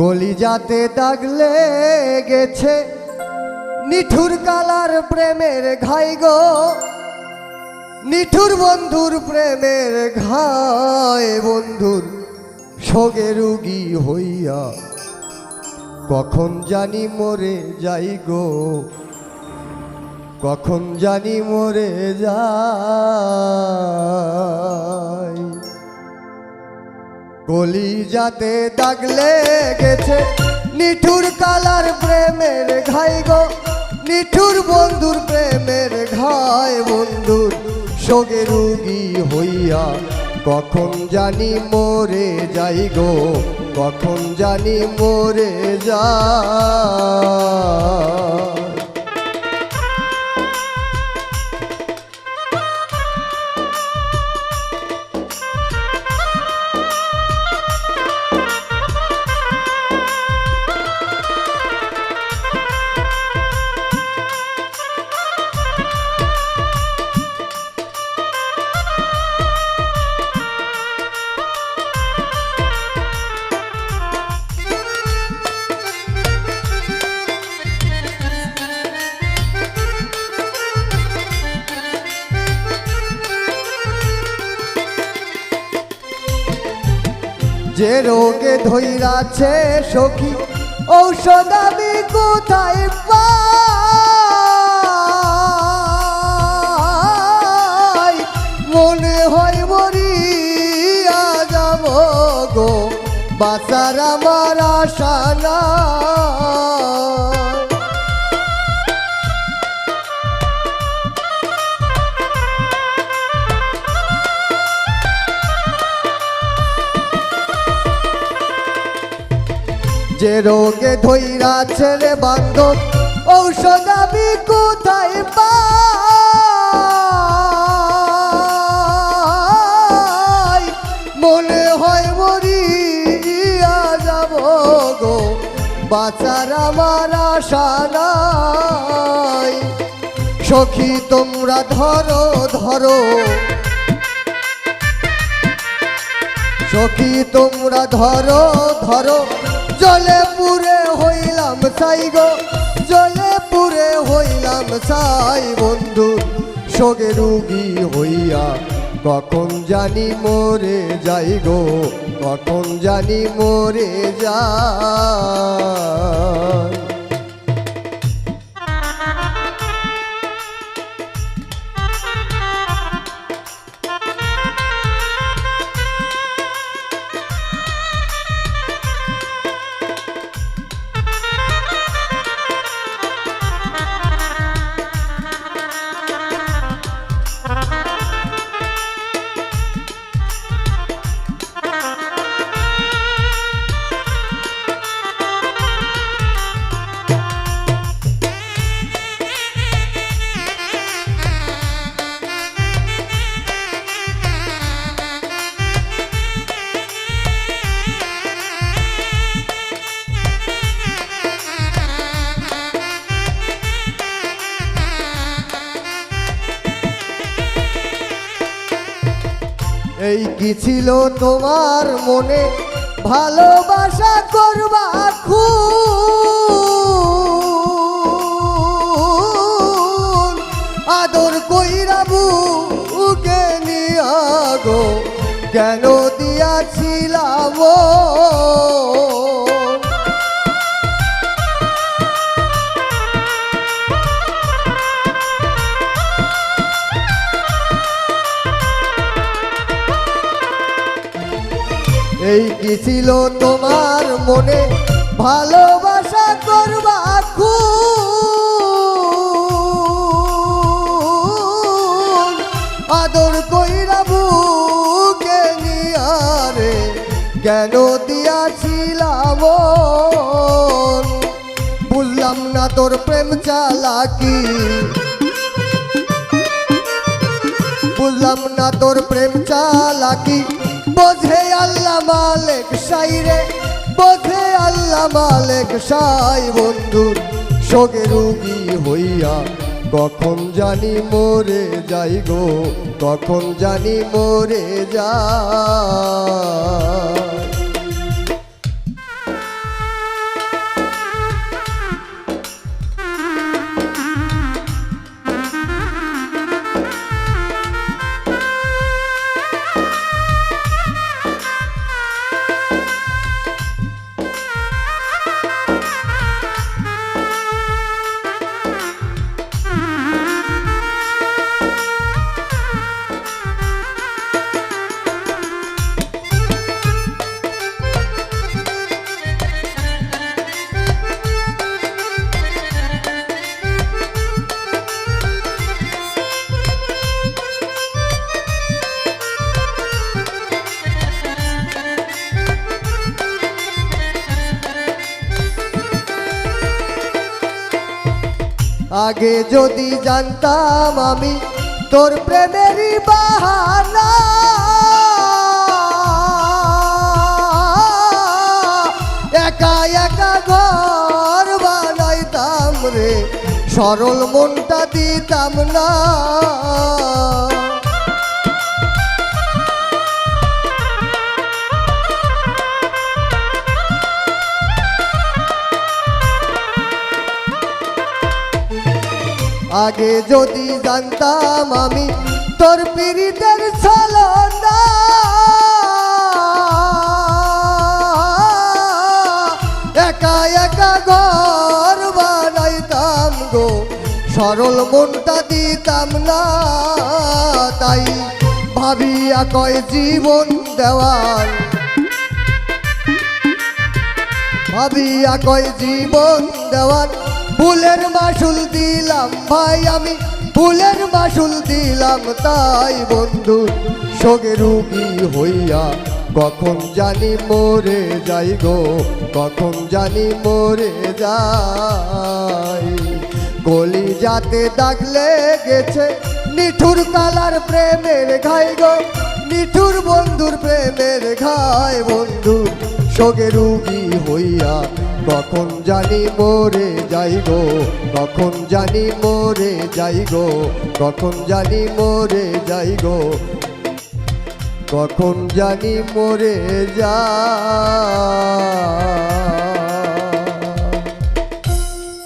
কলিজাতে দাগ গেছে নিঠুর কালার প্রেমের ঘাই গো। নিঠুর বন্ধুর প্রেমের ঘায় বন্ধুর সগে রুগী হইয়া কখন জানি মরে যাই গো। কখন জানি মরে যাই। কলিজাতে দাগ গেছে নিঠুর কালার প্রেমের ঘাই গো। নিঠুর বন্ধুর প্রেমের ঘায় বন্ধুর সোগে রুগী হইয়া কখন জানি মরে যাই গো। কখন জানি মরে যায় যে রোগে ধৈরাছে সখী, ঔষধ আমি কোথায় পাই? মনে হয় মরিয়া যাব গো, বাঁচার আমার আশা যে রোগে ধৈরা ছেলে বান্ধব ঔষধ আমি কোথায় পাই? মনে হয় মরিয়া যাব গো, বাঁচার আমার আশা নাই। সখী, তোমরা ধরো ধরো। সখী, তোমরা ধরো ধরো। জলে পুরে হইলাম সাই গো জলে পুরে হইলাম সাই বন্ধু। সগে রুগী হইয়া কখন জানি মরে যাই গো, কখন জানি মরে যায় এই কি ছিল তোমার মনে? ভালোবাসা করবা খুন এই কি ছিল তোমার মনে? ভালোবাসা করবা আদর কইরা বুকে নিয়ারে কেন দিয়াছিলাম? বুঝলাম না তোর প্রেম চালাকি। বুঝলাম না তোর প্রেম চালাকি। বোঝে আল্লাহ মালেক সাই রে বোঝে আল্লাহ মালেক সাই বন্ধু। সগে রুগী হইয়া কখন জানি মরে যাই গো, কখন জানি মরে যায় আগে যদি জানতাম আমি তোর প্রেমেরই বাহানা। একা একা ঘর বানাইতাম রে, সরল মনটা দিতাম না। আগে যদি জানতাম আমি তোর পীড়িতের ছলনা। একা একা ঘর বানাইতাম গো, সরল মনটা দিতাম না। তাই ভাবিয়া কয় জীবন দেওয়াল। ভাবিয়া কয় জীবন দেওয়ার ফুলের মাসুল দিলাম ভাই আমি, ফুলের মাসুল দিলাম তাই বন্ধু। সোগে রুগী হইয়া কখন জানি মরে যাই গো, কখন জানি মরে যাই। গলি যাতে দাগ লেগেছে নিঠুর কালার প্রেমের ঘাই গো, নিঠুর বন্ধুর প্রেমের ঘাই বন্ধু। সোগে রুগী হইয়া কখন জানি মোরে যাই গো? কখন জানি মোরে যাই গো? কখন জানি মোরে যাই গো? কখন জানি মোরে যা